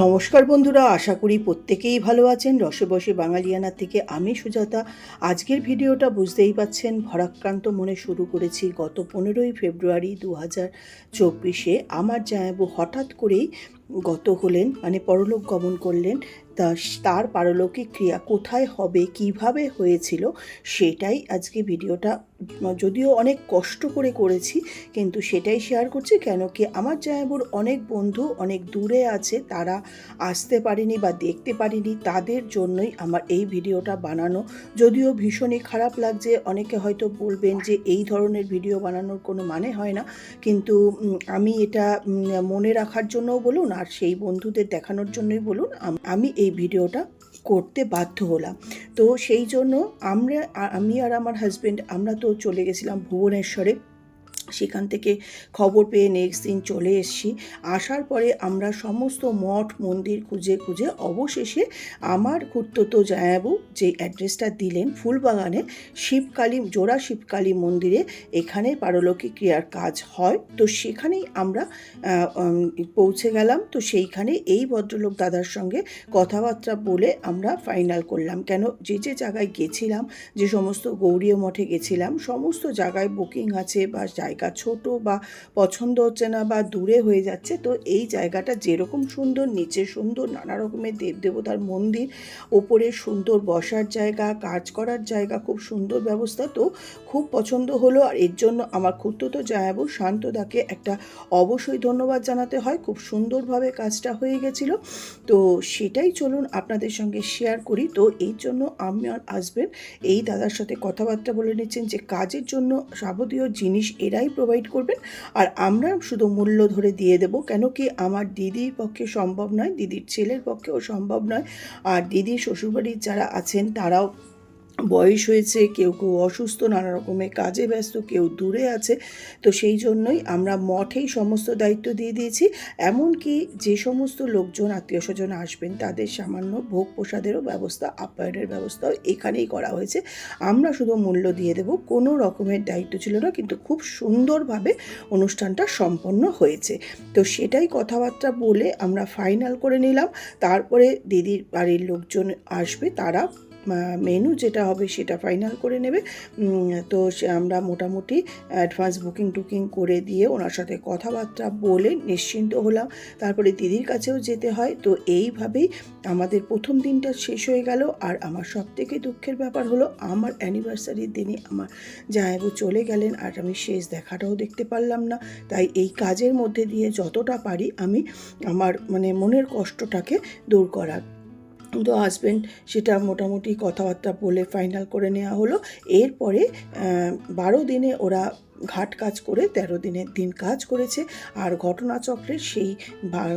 নমস্কার বন্ধুরা, আশা করি প্রত্যেকেই ভালো আছেন। রসবসে বাঙালিয়ানা থেকে আমি সুজাতা। আজকের ভিডিওটা বুঝতেই পাচ্ছেন, ভরাক্রান্ত মনে শুরু করেছি গত পনেরোই ফেব্রুয়ারি দু হাজার চব্বিশে। আমার জায়াবু হঠাৎ করেই গত হলেন মানে পরলোক গমন করলেন। তা তার পারলৌকিক ক্রিয়া কোথায় হবে, কীভাবে হয়েছিল, সেটাই আজকে ভিডিওটা, যদিও অনেক কষ্ট করে করেছি, কিন্তু সেটাই শেয়ার করছি কেন কি আমার জায়াবুর অনেক বন্ধু অনেক দূরে আছে, তারা আসতে পারেনি বা দেখতে পারেনি, তাদের জন্যই আমার এই ভিডিওটা বানানো। যদিও ভীষণই খারাপ লাগছে, অনেকে হয়তো বলবেন যে এই ধরনের ভিডিও বানানোর কোনো মানে হয় না, কিন্তু আমি এটা মনে রাখার জন্যও বলুন, আর সেই বন্ধুদের দেখানোর জন্যই বলুন আমি এই ভিডিওটা করতে বাধ্য হলাম। তো সেই জন্য আমরা আমি আর আমার হাজব্যান্ড আমরা তো চলে গেছিলাম ভুবনেশ্বরে। সেখান থেকে খবর পেয়ে নেক্সট দিন চলে এসেছি। আসার পরে আমরা সমস্ত মঠ, মন্দির খুঁজে খুঁজে অবশেষে আমার খুঁড়তো জায়াবু যে অ্যাড্রেসটা দিলেন ফুলবাগানে শিবকালী, জোড়া শিবকালী মন্দিরে এখানে পারলৌকিক ক্রিয়ার কাজ হয়। তো সেখানেই আমরা পৌঁছে গেলাম। তো সেইখানে এই ভদ্রলোক দাদার সঙ্গে কথাবার্তা বলে আমরা ফাইনাল করলাম। কেন? যে যে জায়গায় গেছিলাম, যে সমস্ত গৌরীয় মঠে গেছিলাম, সমস্ত জায়গায় বুকিং আছে বা জায়গা ছোট বা পছন্দ হচ্ছে না বা দূরে হয়ে যাচ্ছে, তো এই জায়গাটা যেরকম সুন্দর, নিচে সুন্দর, নানা রকমের দেবদেবতার মন্দির, ওপরে সুন্দর বসার জায়গা, কাজ করার জায়গা, খুব সুন্দর ব্যবস্থা, তো খুব পছন্দ হলো। আর এর জন্য আমার খুঁড়তো জায়াবু শান্তদাকে একটা অবশ্যই ধন্যবাদ জানাতে হয়, খুব সুন্দরভাবে কাজটা হয়ে গেছিল। তো সেটাই চলুন আপনাদের সঙ্গে শেয়ার করি। তো এই জন্য আমি আর আসবেন এই দাদার সাথে কথাবার্তা বলে নিচ্ছেন যে কাজের জন্য যাবতীয় জিনিস এরাই প্রোভাইড করবেন। আর আমরা শুধু মূল্য ধরে দিয়ে দেব, কেন কি আমার দিদির পক্ষে সম্ভব নয়, দিদির ছেলের পক্ষেও সম্ভব নয়। আর দিদির শ্বশুরবাড়ির যারা আছেন, তারাও বয়স হয়েছে, কেউ কেউ অসুস্থ, নানা রকমের কাজে ব্যস্ত, কেউ দূরে আছে। তো সেই জন্যই আমরা মঠেই সমস্ত দায়িত্ব দিয়ে দিয়েছি। এমনকি যে সমস্ত লোকজন, আত্মীয় স্বজন আসবেন, তাদের সামান্য ভোগ প্রসাদেরও ব্যবস্থা, আপ্যায়নের ব্যবস্থাও এখানেই করা হয়েছে। আমরা শুধু মূল্য দিয়ে দেব, কোনো রকমের দায়িত্ব ছিল না, কিন্তু খুব সুন্দরভাবে অনুষ্ঠানটা সম্পন্ন হয়েছে। তো সেটাই কথাবার্তা বলে আমরা ফাইনাল করে নিলাম। তারপরে দিদির বাড়ির লোকজন আসবে, তারা মেনু যেটা হবে সেটা ফাইনাল করে নেবে। তো আমরা মোটামুটি অ্যাডভান্স বুকিং টুকিং করে দিয়ে ওনার সাথে কথাবার্তা বলে নিশ্চিন্ত হলাম। তারপরে দিদির কাছেও যেতে হয়। তো এইভাবেই আমাদের প্রথম দিনটা শেষ হয়ে গেল। আর আমার সব থেকে দুঃখের ব্যাপার হলো, আমার অ্যানিভার্সারির দিনে আমার জায়াবু চলে গেলেন আর আমি শেষ দেখাটাও দেখতে পারলাম না। তাই এই কাজের মধ্যে দিয়ে যতটা পারি আমি আমার মানে মনের কষ্টটাকে দূর করার তো হাজব্যান্ড সেটা মোটামুটি কথাবার্তা বলে ফাইনাল করে নেওয়া হলো। এরপরে বারো দিনে ওরা ঘাট কাজ করে তেরো দিনের দিন কাজ করেছে। আর ঘটনাচক্রের সেই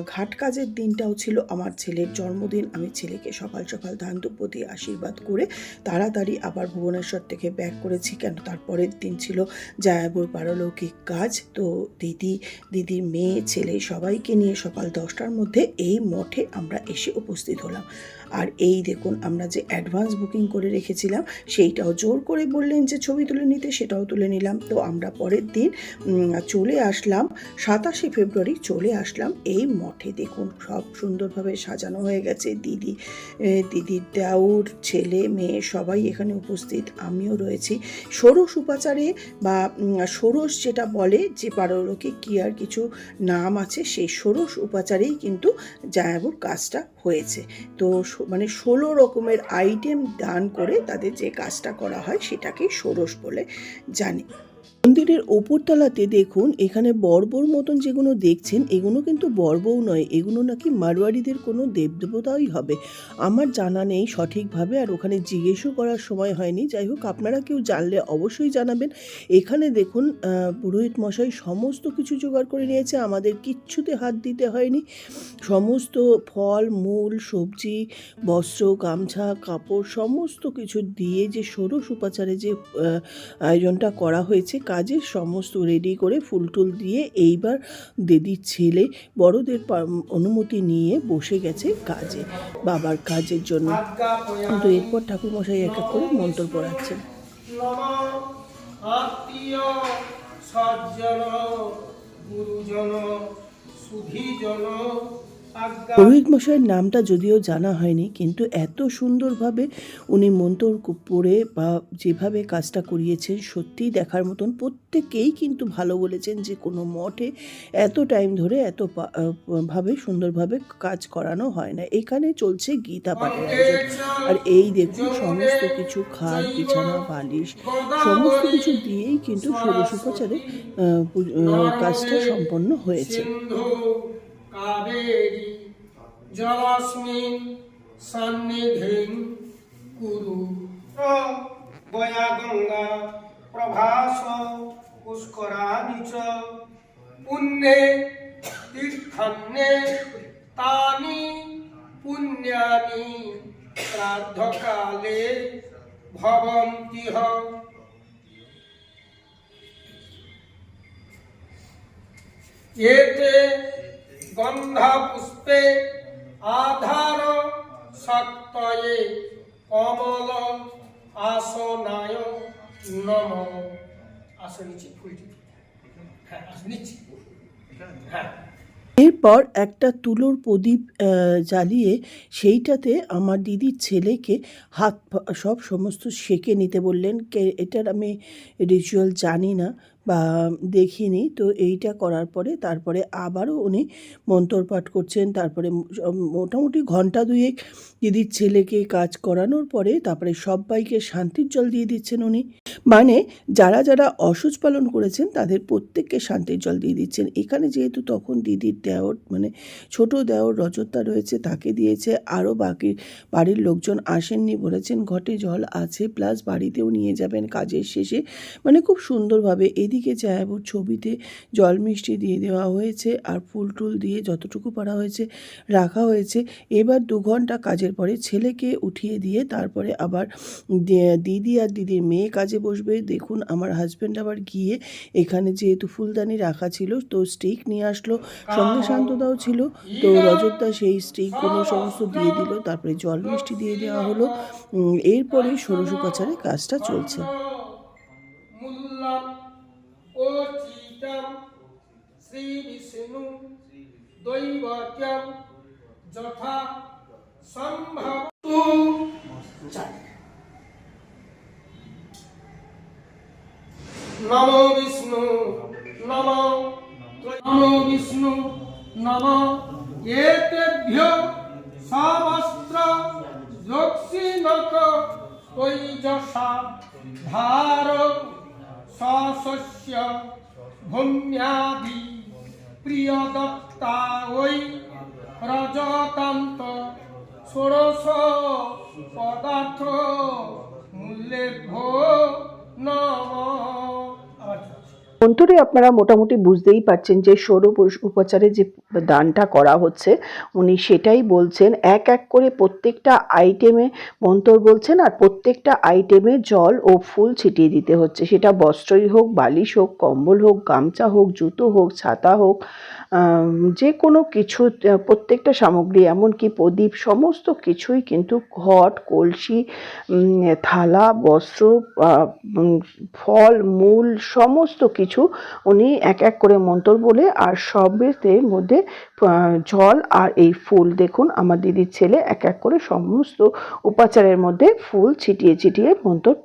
ঘাট কাজের দিনটাও ছিল আমার ছেলের জন্মদিন। আমি ছেলেকে সকাল সকাল ধান দুব্য দিয়ে আশীর্বাদ করে তাড়াতাড়ি আবার ভুবনেশ্বর থেকে ব্যাক করেছি। কেন? তারপরের দিন ছিল জায়াবুর পারলৌকিক কাজ। তো দিদি, দিদির মেয়ে, ছেলে সবাইকে নিয়ে সকাল দশটার মধ্যে এই মঠে আমরা এসে উপস্থিত হলাম। আর এই দেখুন, আমরা যে অ্যাডভান্স বুকিং করে রেখেছিলাম, সেইটাও জোর করে বললেন যে ছবি তুলে নিতে, সেটাও তুলে নিলাম। তো আমরা পরের দিন চলে আসলাম, সাতাশে ফেব্রুয়ারি চলে আসলাম এই মঠে। দেখুন, সব সুন্দরভাবে সাজানো হয়ে গেছে। দিদি দিদির দেওর, ছেলে, মেয়ে সবাই এখানে উপস্থিত, আমিও রয়েছি। ষোড়শ উপাচারে বা ষোড়শ যেটা বলে যে পারলৌকিক ক্রিয়ার কিছু নাম আছে, সেই ষোড়শ উপাচারেই কিন্তু জায়াবুর কাজটা হয়েছে। তো মানে ষোলো রকমের আইটেম দান করে তাদের যে কাজটা করা হয়, সেটাকেই ষোড়শ বলে জানি। মন্দিরের ওপরতলাতে দেখুন, এখানে বর্বর মতন যেগুলো দেখছেন এগুলো কিন্তু বর্বও নয় এগুলো নাকি মারোয়ারিদের কোনো দেবদেবতাই হবে। আমার জানা নেই সঠিকভাবে, আর ওখানে জিজ্ঞেসও করার সময় হয়নি। যাই হোক, আপনারা কেউ জানলে অবশ্যই জানাবেন। এখানে দেখুন পুরোহিত মশাই সমস্ত কিছু জোগাড় করে নিয়েছে, আমাদের কিচ্ছুতে হাত দিতে হয়নি। সমস্ত ফল, মূল, সবজি, বস্ত্র, গামছা, কাপড়, সমস্ত কিছু দিয়ে যে ষোড়শ উপাচারে যে আয়োজনটা করা হয়েছে কাজের সমস্ত রেডি করে ফুল টুল দিয়ে এইবার দিদির ছেলে বড়দের অনুমতি নিয়ে বসে গেছে কাজে, বাবার কাজের জন্য। কিন্তু এরপর ঠাকুরমশাই এক এক করে মন্ত্র পড়াচ্ছেন। সজ্জন গুরুজন সুধীজন পুরোহিত মশাইয়ের নামটা যদিও জানা হয়নি, কিন্তু এত সুন্দরভাবে উনি মন্তর পড়ে বা যেভাবে কাজটা করিয়েছেন, সত্যিই দেখার মতন। প্রত্যেকেই কিন্তু ভালো বলেছেন যে কোনো মঠে এত টাইম ধরে এত ভাবে সুন্দরভাবে কাজ করানো হয় না। এখানে চলছে গীতা পাঠের আর এই দেখুন, সমস্ত কিছু খাট, বিছানা, বালিশ, সমস্ত কিছু দিয়েই কিন্তু ষোড়শ উপচারে কাজটা সম্পন্ন হয়েছে। কাবেরী জলস্মিন সন্নিধিং কুরু। বয়া গঙ্গা প্রভাস পুষ্করাণি চ। পুণ্যে তীর্থান্যে তানি পুণ্যানি শ্রাদ্ধকালে ভবন্তি হ। এতে গন্ধাপুষ্পে আধার শক্তয়ে কমল আসনায় নম। আসো নিচে, ফুলটি। হ্যাঁ নিচে। হ্যাঁ। এরপর একটা তুলোর প্রদীপ জ্বালিয়ে সেইটাতে আমার দিদির ছেলেকে হাত সব সমস্ত সেঁকে নিতে বললেন। কে এটার আমি রিচুয়াল জানি না। বা দেখিনি, তো এইটা করার পরে তারপরে আবারও উনি মন্তর পাঠ করছেন। তারপরে মোটামুটি ঘণ্টা দুয়েক দিদির ছেলেকে কাজ করানোর পরে তারপরে সবাইকে শান্তির জল দিয়ে দিচ্ছেন উনি। মানে যারা যারা অসুচ পালন করেছেন তাদের প্রত্যেককে শান্তির জল দিয়ে দিচ্ছেন। এখানে যেহেতু তখন দিদির দেওর মানে ছোট দেওর রজতটা রয়েছে, তাকে দিয়েছে। আরও বাকি বাড়ির লোকজন আসেননি বলেছেন, ঘটে জল আছে, প্লাস বাড়িতেও নিয়ে যাবেন কাজের শেষে। মানে খুব সুন্দরভাবে এদিকে জায়াবুর ছবিতে জল মিষ্টি দিয়ে দেওয়া হয়েছে আর ফুল টুল দিয়ে যতটুকু পারা হয়েছে রাখা হয়েছে। এবার দু ঘণ্টা কাজের পরে ছেলেকে উঠিয়ে দিয়ে তারপরে আবার দিদি আর দিদির মেয়ে কাজে বসবে। দেখুন আমার হাজব্যান্ড আবার গিয়ে এখানে যেহেতু ফুলদানি রাখা ছিল, তো স্টিক নিয়ে আসলো। সঙ্গে শান্তদাও ছিল, তো রজতদা সেই স্টিকগুলো সমস্ত দিয়ে দিল। তারপরে জল মিষ্টি দিয়ে দেওয়া হলো। এরপরে ষোড়শোপাচারে কাজটা চলছে মূল্যম ও চিতম শ্রী বিষ্ণু দৈবত্যম যথা সম্ভব নমো বিষ্ণু নম নমো বিষ্ণু নম এতেভ্য সমস্ত্র লক্ষ্মীনক তৈজসা ধার সশস্য ভূম্যাদি প্রিয়দত্তা ওই রজকান্ত ষোড়শ পদার্থ মূল্যেভ্য নম। আবার অন্তরে আপনারা মোটামুটি বুঝতেই পারছেন যে সৌর উপচারে যে দানটা করা হচ্ছে, উনি সেটাই বলছেন। এক এক করে প্রত্যেকটা আইটেমে মন্তর বলছেন আর প্রত্যেকটা আইটেমে জল ও ফুল ছিটিয়ে দিতে হচ্ছে। সেটা বস্ত্রই হোক, বালিশ হোক, কম্বল হোক, গামছা হোক, জুতো হোক, ছাতা হোক যে কোনো কিছু, প্রত্যেকটা সামগ্রী, এমনকি প্রদীপ, সমস্ত কিছুই কিন্তু ঘট কলসি থালা, বস্ত্র ফল, মূল, সমস্ত কিছু উনি এক এক করে মন্তর বলে আর সবের মধ্যে জল আর এই ফুল দেখুন, আমার দিদির ছেলে এক এক করে সমস্ত উপাচারের মধ্যে ফুল ছিটিয়ে ছিটিয়ে মন্তর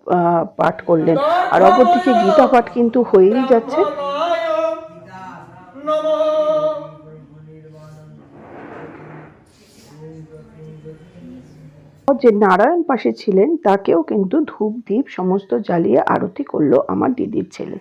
পাঠ করলেন। আর অপরদিকে গীতা পাঠ কিন্তু হয়েই যাচ্ছে। যে নারায়ণ পাশে ছিলেন, তাকেও কিন্তু ধূপ দ্বীপ সমস্ত জ্বালিয়ে আরতি করল আমার দিদির ছেলে।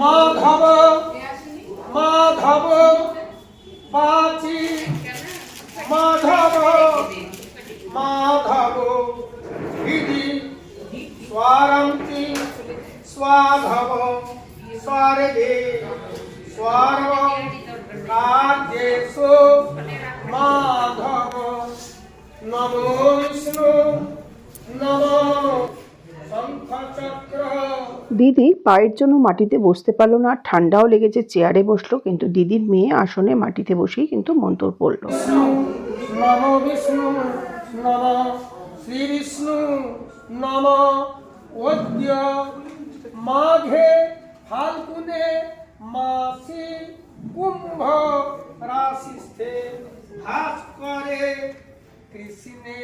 মাধব মাধব স্বাধব স্বর্গে স্বর্গ কার্যেষু মাধব নমো বিষ্ণু নমো শঙ্খচক্র দিদি পায়ের জন্য মাটিতে বসতে পারল না ঠান্ডাও লেগেছে চেয়ারে বসল কিন্তু দিদির মেয়ে আসনে মাটিতে বসেই কিন্তু মন্তর পড়ল নমো বিষ্ণু নম শ্রী বিষ্ণু। নম অদ্য মাঘে ফাল্গুনে মাসি কুম্ভ রাশিস্থে ভাস্করে কৃষ্ণে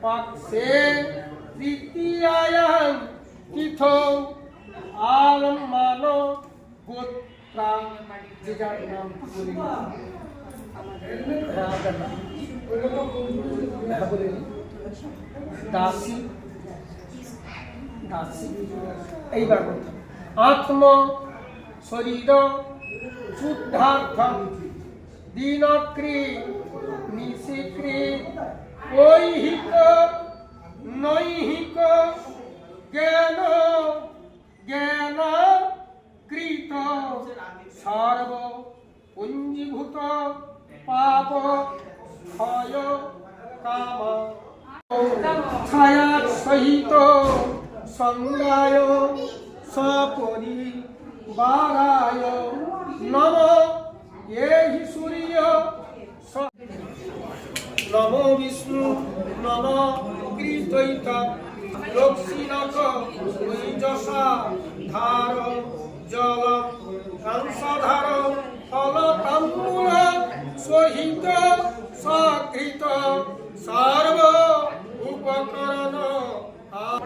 পক্ষে তৃতীয়ায়াং তিথৌ আলম্বান গোত্রা যে যার নাম হ্যাঁ। দাসী। দাসী এইবার বলতে হবে। আত্ম শরীর শুদ্ধার্থ দিনক্রি নিশিক্রি ঐহিক নৈহিক জ্ঞান জ্ঞান কৃত সর্ব পুঞ্জীভূত পাপ ক্ষয় কাম ছায়া সহিত সঙ্গায় সপরি বারায় নম। এই সূর্য স- নম বিষ্ণু, নম কৃতৈত। লক্ষ্মীনক ঐজসা ধার জল কাংসধার ফল তাম্বুল সহিত সকৃত। সর্ব উপকরণ পর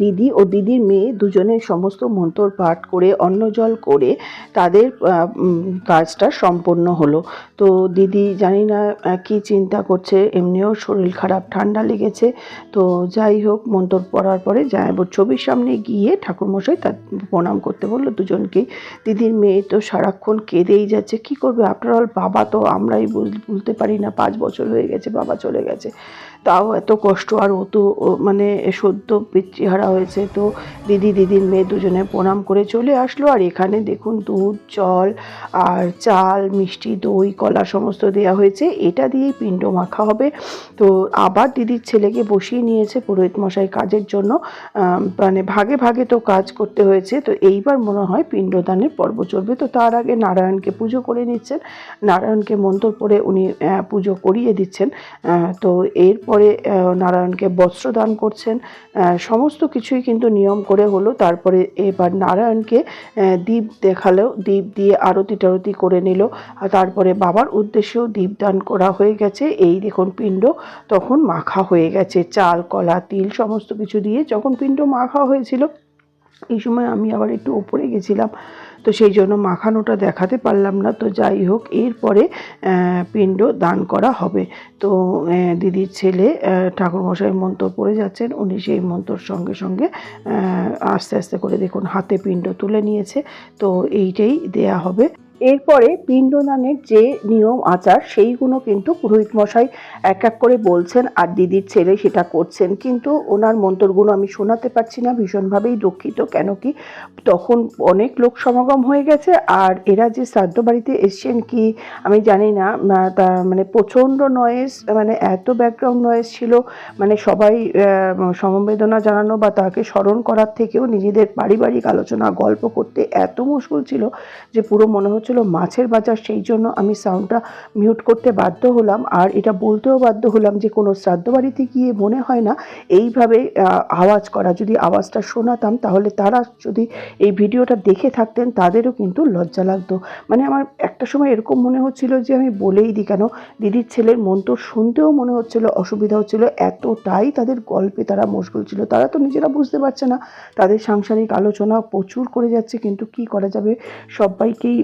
দিদি ও দিদির মেয়ে দুজনের সমস্ত মন্ত্র পাঠ করে অন্ন জল করে তাদের কাজটা সম্পন্ন হলো। তো দিদি জানি না কি চিন্তা করছে, এমনিও শরীর খারাপ, ঠান্ডা লেগেছে। তো যাই হোক, মন্ত্র পড়ার পরে জামাইবুর ছবির সামনে গিয়ে ঠাকুরমশাই তার প্রণাম করতে বলল দুজনকেই দিদির মেয়ে তো সারাক্ষণ কেঁদেই যাচ্ছে, কি করবে? আফটার অল বাবা তো আমরাই বুঝতে পারি না, পাঁচ বছর হয়ে গেছে, বাবা চলে গেছে। তাও এত কষ্ট, আর ও তো মানে সদ্য পিতৃহারা হয়েছে, তো দিদি দিদির মেয়ে দুজনে প্রণাম করে চলে আসলো। আর এখানে দেখুন, দুধ, জল আর চাল, মিষ্টি, দই, কলা সমস্ত দেওয়া হয়েছে। এটা দিয়েই পিণ্ড মাখা হবে। তো আবার দিদির ছেলেকে বসিয়ে নিয়েছে পুরোহিত মশাই কাজের জন্য। মানে ভাগে ভাগে তো কাজ করতে হয়েছে। তো এইবার মনে হয় পিণ্ডদানের পর্ব চলবে। তো তার আগে নারায়ণকে পুজো করে নিচ্ছেন। নারায়ণকে মন্ত্র পড়ে উনি পুজো করিয়ে দিচ্ছেন। তো এরপরে আহ, নারায়ণকে বস্ত্র দান করছেন সমস্ত কিছুই কিন্তু নিয়ম করে হলো। তারপরে এবার নারায়ণকে আহ, দীপ দেখালেও দীপ দিয়ে আরতি টারতি করে নিল। তারপরে বাবার উদ্দেশ্যেও দ্বীপ দীপদান করা হয়ে গেছে। এই দেখুন পিণ্ড তখন মাখা হয়ে গেছে। চাল কলা তিল সমস্ত কিছু দিয়ে যখন পিণ্ড মাখা হয়েছিল এই সময় আমি আবার একটু ওপরে গেছিলাম। তো সেই জন্য মাখানোটা দেখাতে পারলাম না। তো যাই হোক, এরপরে পিণ্ড দান করা হবে। তো দিদির ছেলে ঠাকুরমশাই মন্ত্র পড়ে যাচ্ছেন, উনি সেই মন্ত্রর সঙ্গে সঙ্গে আস্তে আস্তে করে দেখুন, হাতে পিণ্ড তুলে নিয়েছে। তো এইটাই দেয়া হবে। এরপরে পিণ্ডদানের যে নিয়ম, আচার, সেইগুলো কিন্তু পুরোহিত মশাই এক এক করে বলছেন আর দিদির ছেলে সেটা করছেন। কিন্তু ওনার মন্ত্রগুলো আমি শোনাতে পারছি না, ভীষণভাবেই দুঃখিত। কেন কি তখন অনেক লোক সমাগম হয়ে গেছে আর এরা যে শ্রাদ্ধ বাড়িতে এসছেন কি আমি জানি না। মানে প্রচণ্ড নয়েজ মানে এত ব্যাকগ্রাউন্ড নয়েজ ছিল মানে সবাই সমবেদনা জানানো বা তাকে স্মরণ করার থেকেও নিজেদের পারিবারিক আলোচনা, গল্প করতে এত মুশকিল ছিল যে পুরো মনে হচ্ছিল মাছের বাজার, সেই জন্য আমি সাউন্ডটা মিউট করতে বাধ্য হলাম। আর এটা বলতেও বাধ্য হলাম যে, কোনো শ্রাদ্ধ বাড়িতে গিয়ে মনে হয় না এইভাবে আওয়াজ করা। যদি আওয়াজটা শোনাতাম, তাহলে তারা যদি এই ভিডিওটা দেখে থাকতেন, তাদেরও কিন্তু লজ্জা লাগতো। মানে আমার একটা সময় এরকম মনে হচ্ছিল যে, আমি বলেই দিই কেন? দিদির ছেলের মন তো শুনতেও মনে হচ্ছিল, অসুবিধা হচ্ছিল, এতটাই তাদের গল্পে তারা মশগুল ছিল। তারা তো নিজেরা বুঝতে পারছে না। তাদের সাংসারিক আলোচনা প্রচুর করে যাচ্ছে, কিন্তু কি করা যাবে? সবাইকেই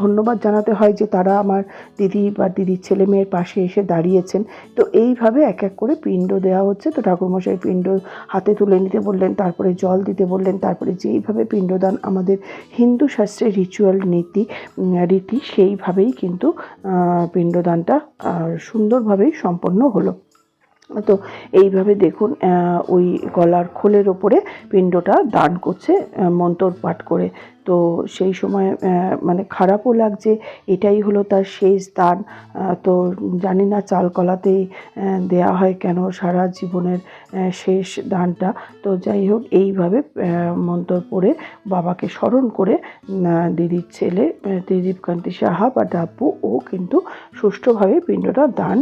ধন্যবাদ জানাতে হয় যে তারা আমার দিদি বা দিদির ছেলে মেয়ের পাশে এসে দাঁড়িয়েছেন। তো এইভাবে এক এক করে পিণ্ড দেওয়া হচ্ছে। তো ঠাকুরমশাই পিণ্ড হাতে তুলে নিতে বললেন, তারপরে জল দিতে বললেন, তারপরে যেইভাবে পিণ্ডদান আমাদের হিন্দু শাস্ত্রের রিচুয়াল নীতি রীতি, সেইভাবেই কিন্তু পিণ্ডদানটা সুন্দরভাবেই সম্পন্ন হলো। তো এইভাবে দেখুন ওই গলার খোলের ওপরে পিণ্ডটা দান করছে মন্ত্র পাঠ করে তো সেই সময় মানে খারাপও লাগছে এটাই হলো তার শেষ দান। তো জানি না চালকলাতেই দেয়া হয় কেন সারা জীবনের শেষ দানটা। তো যাই হোক এইভাবে মন্ত্র পড়ে বাবাকে স্মরণ করে দিদির ছেলে আহ, ত্রিদীপ কান্তি সাহা বা ডাব্বু ও কিন্তু সুষ্ঠুভাবে পিণ্ডটা দান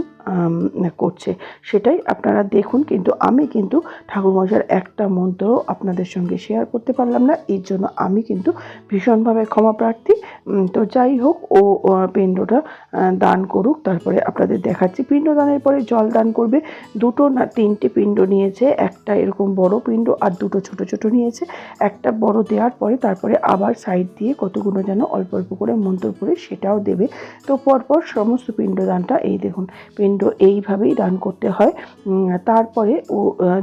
করছে। সেটাই আপনারা দেখুন কিন্তু আমি কিন্তু ঠাকুরমশার একটা মন্ত্র আপনাদের সঙ্গে শেয়ার করতে পারলাম না। এর জন্য আমি কিন্তু ভীষণভাবে ক্ষমা প্রার্থী। তো যাই হোক, ও পিণ্ডটা দান করুক। তারপরে আপনাদের দেখাচ্ছি, পিণ্ড দানের পরে জল দান করবে। দুটো না, তিনটে পিণ্ড নিয়েছে। একটা এরকম বড় পিণ্ড আর দুটো ছোট ছোট নিয়েছে। একটা বড় দেওয়ার পরে তারপরে আবার সাইড দিয়ে কতগুলো যেন অল্প অল্প করে মন্ত্র পড়ে সেটাও দেবে। তো পরপর সমস্ত পিণ্ডদানটা এই দেখুন, পিণ্ড এইভাবেই দান করতে হয়। তারপরে ও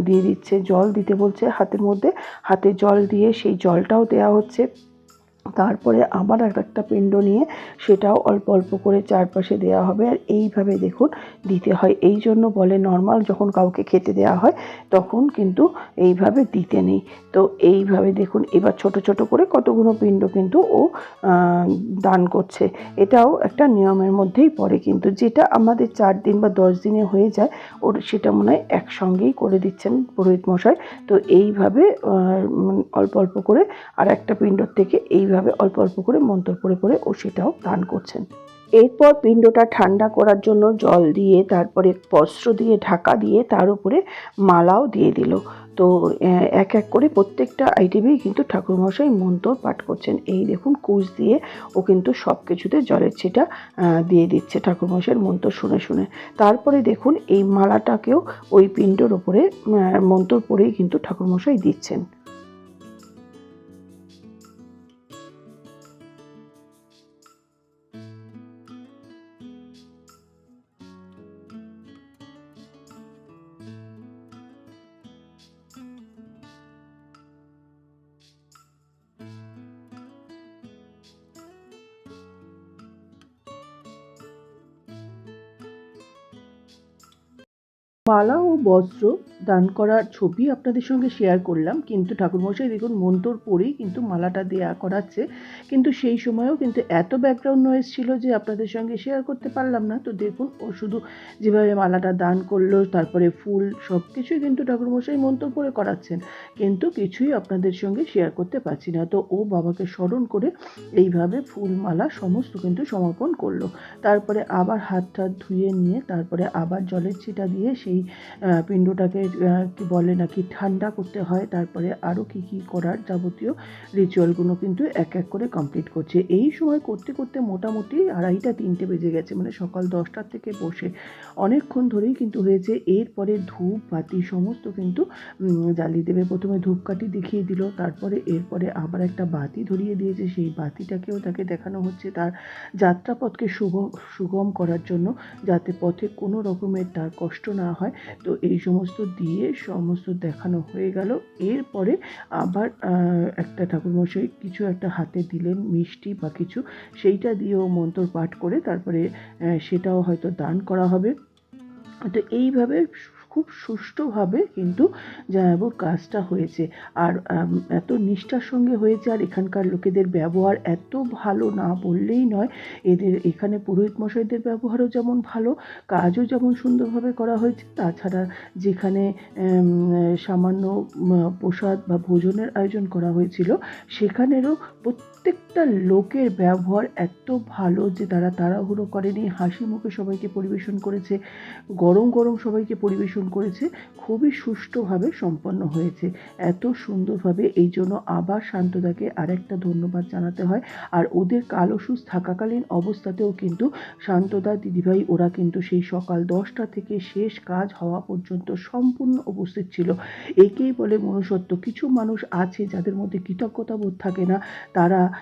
দিয়ে দিচ্ছে, জল দিতে বলছে হাতের মধ্যে। হাতে জল দিয়ে সেই জলটাও দেওয়া হচ্ছে। তারপরে আবার এক একটা পিণ্ড নিয়ে সেটাও অল্প অল্প করে চারপাশে দেওয়া হবে। আর এইভাবে দেখুন দিতে হয়। এই জন্য বলে নর্মাল যখন কাউকে খেতে দেওয়া হয়, তখন কিন্তু এইভাবে দিতে নেই। তো এইভাবে দেখুন এবার ছোট ছোট করে কতগুলো পিণ্ড কিন্তু ও দান করছে। এটাও একটা নিয়মের মধ্যেই পড়ে কিন্তু। যেটা আমাদের চার দিন বা দশ দিনে হয়ে যায়, ওর সেটা মনে হয় একসঙ্গেই করে দিচ্ছেন পুরোহিত মশাই। তো এইভাবে অল্প অল্প করে আর একটা পিণ্ডর থেকে এইভাবে অল্প অল্প করে মন্ত্র পড়ে পড়ে ও সেটাও দান করছেন। এরপর পিণ্ডটা ঠান্ডা করার জন্য জল দিয়ে, তারপরে বস্ত্র দিয়ে, ঢাকা দিয়ে তার উপরে মালাও দিয়ে দিল। তো এক এক করে প্রত্যেকটা আইটেমেই কিন্তু ঠাকুরমশাই মন্ত্র পাঠ করছেন। এই দেখুন কুচ দিয়ে ও কিন্তু সব কিছুতে জলের ছিটা দিয়ে দিচ্ছে ঠাকুরমশাইয়ের মন্ত্র শুনে শুনে। তারপরে দেখুন, এই মালাটাকেও ওই পিণ্ডর ওপরে মন্ত্র পড়েই কিন্তু ঠাকুরমশাই দিচ্ছেন। মালা ও বস্ত্র দান করার ছবি আপনাদের সঙ্গে শেয়ার করলাম। কিন্তু ঠাকুরমশাই, দেখুন মন্তর পরেই কিন্তু মালাটা দেয়া করাচ্ছে। কিন্তু সেই সময়েও কিন্তু এত ব্যাকগ্রাউন্ড নয়েজ ছিল যে আপনাদের সঙ্গে শেয়ার করতে পারলাম না। তো দেখুন, ও শুধু যেভাবে মালাটা দান করল, তারপরে ফুল সব কিছুই কিন্তু ঠাকুরমশাই মন্তর পরে করাচ্ছেন। কিন্তু কিছুই আপনাদের সঙ্গে শেয়ার করতে পারছি না। তো ও বাবাকে স্মরণ করে এইভাবে ফুল, মালা সমস্ত কিন্তু সমর্পণ করল। তারপরে আবার হাত টাত ধুয়ে নিয়ে, তারপরে আবার জলের ছিটা দিয়ে সেই পিণ্ডটাকে কি বলে নাকি ঠান্ডা করতে হয়, তারপরে আরও কি কি করার যাবতীয় রিচুয়ালগুলো কিন্তু এক এক করে কমপ্লিট করছে। এই সময় করতে করতে মোটামুটি আড়াইটা, তিনটে বেজে গেছে মানে সকাল দশটার থেকে বসে। অনেকক্ষণ ধরেই কিন্তু হয়েছে। এরপরে ধূপ, বাতি, সমস্ত কিন্তু জ্বালিয়ে দেবে। প্রথমে ধূপকাঠি দেখিয়ে দিল, তারপরে, এরপরে আবার একটা বাতি ধরিয়ে দিয়েছে। সেই বাতিটাকেও তাকে দেখানো হচ্ছে তার যাত্রাপথকে শুভ, সুগম করার জন্য, যাতে পথে কোনো রকমের তার কষ্ট না হয়। তো এই সমস্ত দিয়ে সমস্ত দেখানো হয়ে গেল। এরপরে আবার একটা ঠাকুরমশাই কিছু একটা হাতে দিলেন মিষ্টি বা কিছু, সেইটা দিয়েও মন্ত্র পাঠ করে তারপরে সেটাও হয়তো দান করা হবে। তো এইভাবে খুব সুষ্ঠুভাবে কিন্তু জামাইবাবুর কাজটা হয়েছে। আর এত নিষ্ঠার সঙ্গে হয়েছে আর এখানকার লোকেদের ব্যবহার এত ভালো না বললেই নয়। এদের, এখানে পুরোহিত মশাইদের ব্যবহারও যেমন ভালো, কাজও যেমন সুন্দরভাবে করা হয়েছে, তাছাড়া যেখানে সামান্য প্রসাদ বা ভোজনের আয়োজন করা হয়েছিল, সেখানেরও প্রত্যেকটা লোকের ব্যবহার এত ভালো যে তারা তাড়াহুড়ো করেনি। হাসি মুখে সবাইকে পরিবেশন করেছে, গরম গরম সবাইকে পরিবেশন করেছে, খুবই সুষ্ঠুভাবে সম্পন্ন হয়েছে। এত সুন্দরভাবে এই জন্য আবার শান্তদাকে আরেকটা ধন্যবাদ জানাতে হয়। আর ওদের কাল ওষুধ থাকাকালীন অবস্থাতেও কিন্তু শান্তদা দিদিভাই, ওরা কিন্তু সেই সকাল দশটা থেকে শেষ কাজ হওয়া পর্যন্ত সম্পূর্ণ উপস্থিত ছিল। একেই বলে মনুষ্যত্ব। কিছু মানুষ আছে যাদের মধ্যে কৃতজ্ঞতা বোধ থাকে না। তারা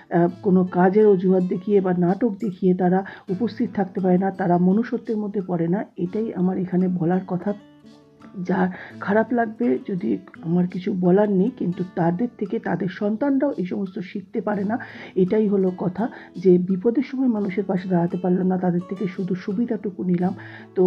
কোনো কাজের অজুহাত দেখিয়ে বা নাটক দেখিয়ে তারা উপস্থিত থাকতে পারে না। তারা মনুষ্যত্বের মধ্যে পড়ে না। এটাই আমার এখানে বলার কথা। যার খারাপ লাগবে যদি আমার কিছু বলার নেই, কিন্তু তাদের থেকে তাদের সন্তানরাও এই সমস্ত শিখতে পারে না। এটাই হলো কথা যে বিপদের সময় মানুষের পাশে দাঁড়াতে পারলাম না, তাদের থেকে শুধু সুবিধাটুকু নিলাম। তো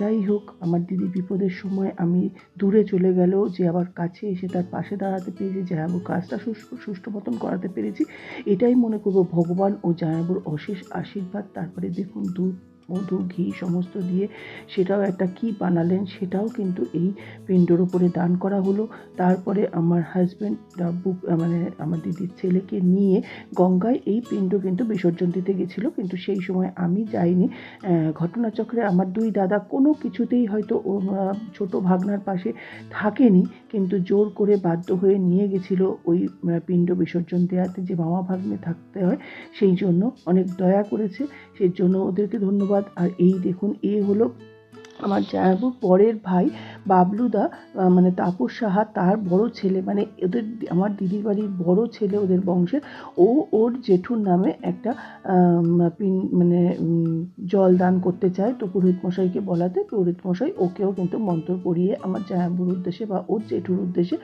যাই হোক, আমার দিদি বিপদের সময় আমি দূরে চলে গেলেও যে আবার কাছে এসে তার পাশে দাঁড়াতে পেরেছি, জায়াবুর কাজটা সুষ্ঠু মতন করাতে পেরেছি। এটাই মনে করব ভগবান ও জায়াবুর অশেষ আশীর্বাদ। তারপরে দেখুন দুধ মধু ঘি সমস্ত দিয়ে সেটাও একটা কি বানালেন সেটাও কিন্তু এই পিণ্ডর উপরে দান করা হলো। তারপরে আমার হাজব্যান্ড বুক মানে আমার দিদির ছেলেকে নিয়ে গঙ্গায় এই পিণ্ড কিন্তু বিসর্জন দিতে গেছিল। কিন্তু সেই সময় আমি যাইনি। ঘটনাচক্রে আমার দুই দাদা কোনো কিছুতেই হয়তো ছোট ভাগনার পাশে থাকেনি। কিন্তু জোর করে বাধ্য হয়ে নিয়ে গেছিল ওই পিণ্ড বিসর্জন দেওয়াতে যে মামা ভাগ্নে থাকতে হয়, সেই জন্য অনেক দয়া করেছে। সেই জন্য ওদেরকে ধন্যবাদ আর এই দেখুন এ হলো আমার জায়াবুর পরের ভাই বাবলুদা মানে তাপস সাহা, তার বড় ছেলে মানে ওদের আমার দিদির বাড়ির বড় ছেলে ওদের বংশের, ও ওর জেঠুর নামে একটা মানে জল দান করতে চায় তো পুরোহিত মশাইকে বলাতে। পুরোহিত মশাই ওকেও কিন্তু মন্ত্র পড়িয়ে আমার জায়াবুর উদ্দেশ্যে বা ওর জেঠুর উদ্দেশ্যে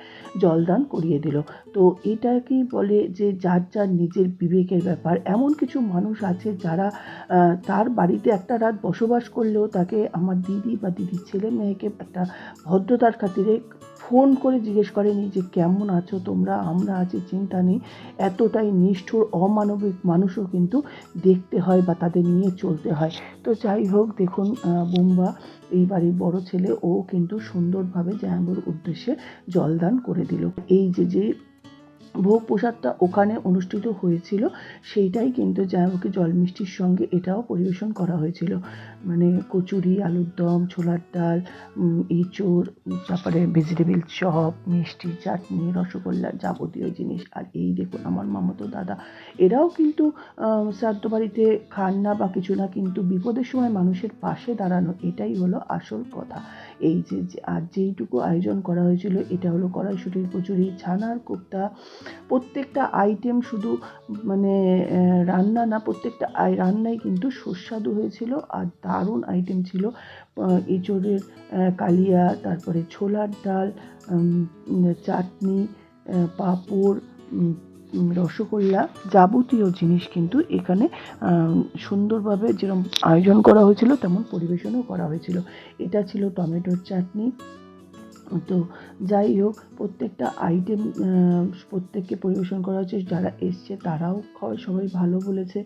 জল দান করিয়ে দিল। তো এটাকেই বলে যে যার যার নিজের বিবেকের ব্যাপার, এমন কিছু মানুষ আছে যারা তার বাড়িতে একটা রাত বসবাস করলেও তাকে আমার দিদি বা দিদির ছেলে মেয়েকে একটা ভদ্রতার খাতিরে ফোন করে জিজ্ঞেস করেনি যে, কেমন আছো তোমরা? আমরা আছি, চিন্তা নেই। এতটাই নিষ্ঠুর, অমানবিক মানুষও কিন্তু দেখতে হয় বা তাদের নিয়ে চলতে হয়। তো যাই হোক, দেখুন বুম্বা, এই বাড়ির বড় ছেলে, ও কিন্তু সুন্দরভাবে জায়াবুর উদ্দেশ্যে জলদান করে দিল। এই যে যে ভোগ প্রসাদটা ওখানে অনুষ্ঠিত হয়েছিল সেইটাই কিন্তু জায়াবুকে জল মিষ্টির সঙ্গে এটাও পরিবেশন করা হয়েছিল। মানে কচুরি আলুর দম ছোলার ডাল উম, তারপরে ভেজিটেবিল চপ মিষ্টি চাটনি রসগোল্লা যাবতীয় জিনিস। আর এই দেখুন আমার মামাতো দাদা। এরাও কিন্তু শ্রাদ্ধ বাড়িতে খান না বা কিছু না কিন্তু বিপদের সময় মানুষের পাশে দাঁড়ানো এটাই হলো আসল কথা। এই যে আর যেইটুকু আয়োজন করা হয়েছিল, এটা হলো কড়াইশুটির কচুরি, ছানার কোপ্তা, প্রত্যেকটা আইটেম শুধু মানে রান্না না, প্রত্যেকটা আই- রান্নাই কিন্তু সুস্বাদু হয়েছিল আর দারুণ আইটেম ছিল। এঁচোড়ের কালিয়া, তারপরে ছোলার ডাল চাটনি পাঁপড় রসগোল্লা যাবতীয় জিনিস কিন্তু এখানে সুন্দরভাবে যেরকম আয়োজন করা হয়েছিল, তেমন পরিবেশনও করা হয়েছিল। এটা ছিল টমেটোর চাটনি। তো যাই হোক, প্রত্যেকটা আইটেম প্রত্যেককে পরিবেশন করা হচ্ছে। যারা এসছে তারাও সবাই ভালো বলেছে।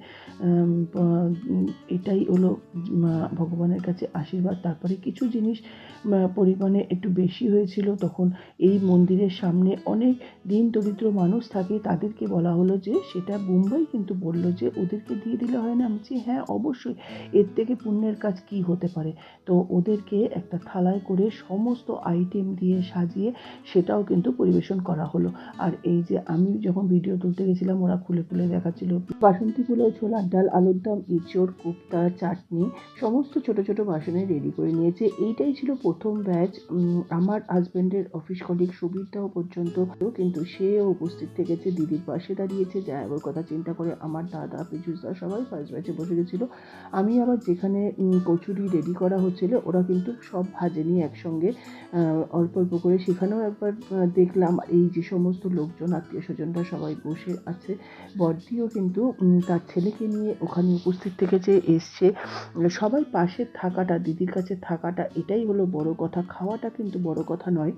এটাই হলো ভগবানের কাছে আশীর্বাদ। তারপরে কিছু জিনিস পরিমাণে একটু বেশি হয়েছিল, তখন এই মন্দিরের সামনে অনেক দিন দরিদ্র মানুষ থাকে, তাদেরকে বলা হলো যে, সেটা বোম্বাই কিন্তু বলল যে, ওদেরকে দিয়ে দিলে হয় না। আমি হ্যাঁ অবশ্যই। এর থেকে পুণ্যের কাজ কি হতে পারে? তো ওদেরকে একটা থালায় করে সমস্ত আইটেম দিয়ে সাজিয়ে সেটাও কিন্তু পরিবেশন করা হলো। আর এই যে আমি যখন ভিডিও তুলতে গেছিলাম, ওরা খুলে খুলে দেখাচ্ছিল। বাসন্তী পোলাও ছোলার ডাল, আলুর দম, ইঁচড়, কোপ্তা, চাটনি, সমস্ত ছোট ছোট বাসনে রেডি করে নিয়েছে। এইটাই ছিল প্রথম ব্যাচ আমার হাজব্যান্ডের অফিস কলিগ সুবিধাও পর্যন্ত কিন্তু সেও উপস্থিত থেকেছে। দিদির পাশে দাঁড়িয়েছে। জায়াবর কথা চিন্তা করে আমার দাদা পিজুসদা সবাই ফার্স্ট ব্যাচে বসে গেছিল। আমি আবার যেখানে কচুরি রেডি করা হচ্ছিল, ওরা কিন্তু সব ভাজেনি একসঙ্গে অল্প অল্প করে সেখানেও একবার দেখলাম এই যে সমস্ত লোকজন, আত্মীয় স্বজনরা সবাই বসে আছে। বড়দিও কিন্তু তার ছেলেকে নিয়ে ওখানে উপস্থিত থেকে থেকেছে, এসছে। সবাই পাশে থাকাটা, দিদির কাছে থাকাটা, এটাই হলো বড় কথা। খাওয়াটা কিন্তু বড় কথা নয়।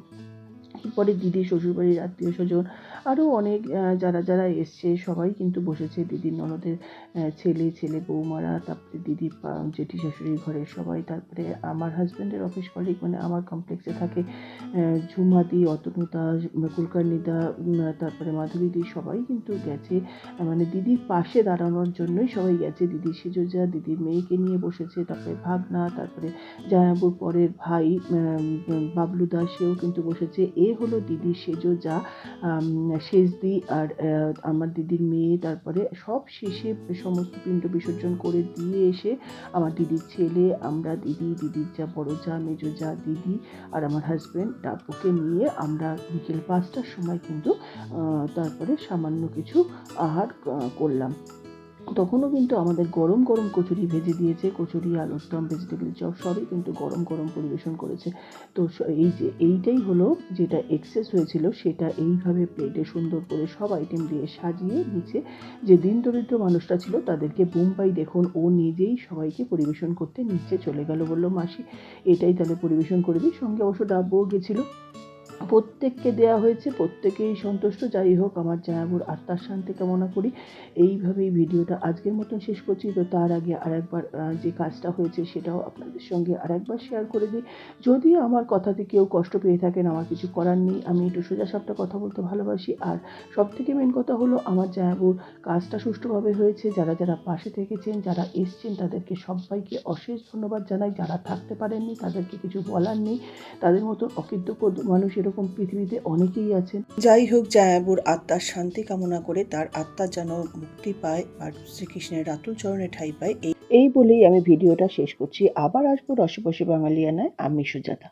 এরপরে দিদি শ্বশুরবাড়ির আত্মীয় স্বজন আরও অনেক যারা যারা এসছে, সবাই কিন্তু বসেছে দিদির ননদের ছেলে ছেলে বৌমারা, তারপরে দিদি জেঠি শাশুড়ির ঘরের সবাই, তারপরে আমার হাজব্যান্ডের অফিস কলিগ মানে আমার কমপ্লেক্সে থাকে ঝুমাদি অতনুদা কুলকার্নিদা তারপরে মাধুরীদি সবাই কিন্তু গেছে মানে দিদির পাশে দাঁড়ানোর জন্যই সবাই গেছে। দিদির সেজোজা দিদির মেয়েকে নিয়ে বসেছে, তারপরে ভাগনা, তারপরে জায়াবুর পরের ভাই বাবলুদা সেও কিন্তু বসেছে। এ হলো দিদির সেজোজা শেষদি আর আহ, আমার দিদির মেয়ে তারপরে সব শেষে সমস্ত পিণ্ড বিসর্জন করে দিয়ে এসে আমার দিদির ছেলে আমরা দিদি দিদির যা বড় যা মেজো যা দিদি আর আমার হাজব্যান্ড টাপুকে নিয়ে আমরা বিকেল পাঁচটার সময় কিন্তু তারপরে সামান্য কিছু আহার করলাম। তখনও কিন্তু আমাদের গরম গরম কচুরি ভেজে দিয়েছে, কচুরি, আলুর দম ভেজিটেবল চপ সবই কিন্তু গরম গরম পরিবেশন করেছে। তো এই যে, এইটাই হলো যেটা এক্সেস হয়েছিল, সেটা এইভাবে প্লেটে সুন্দর করে সব আইটেম দিয়ে সাজিয়ে নিচে যে দিন দরিদ্র মানুষটা ছিল, তাদেরকে বোম্বাই দেখুন, ও নিজেই সবাইকে পরিবেশন করতে নিচে চলে গেল বলল মাসি। এটাই তাহলে পরিবেশন করে দিই সঙ্গে অবশ্য ডাব্বও গেছিল। প্রত্যেককে দেয়া হয়েছে, প্রত্যেকেই সন্তুষ্ট। যাই হোক, আমার জায়াবুর আত্মার শান্তি কামনা করি। এইভাবেই ভিডিওটা আজকের মতন শেষ করছি। তো তার আগে আরেকবার যে কাজটা হয়েছে সেটাও আপনাদের সঙ্গে আরেকবার শেয়ার করে দিই। যদি আমার কথাতে কেউ কষ্ট পেয়ে থাকেন, আমার কিছু করার নেই। আমি একটু সোজা সাপটা কথা বলতে ভালোবাসি। আর সব থেকে মেন কথা হলো, আমার জায়াবুর কাজটা সুষ্ঠুভাবে হয়েছে। যারা যারা পাশে থেকেছেন, যারা এসছেন, তাদেরকে সবাইকে অশেষ ধন্যবাদ জানাই। যারা থাকতে পারেননি, তাদেরকে কিছু বলার নেই। তাদের মতো অকৃতজ্ঞ মানুষ এরকম পৃথিবীতে অনেকেই আছেন। যাই হোক জায়াবুর আত্মার শান্তি কামনা করে তার আত্মা যেন মুক্তি পায় আর শ্রীকৃষ্ণের রাতুল চরণে ঠাই পায় এই বলেই আমি ভিডিওটা শেষ করছি। আবার আসব রসবসে বাঙালিয়ানায়। আমি সুজাতা।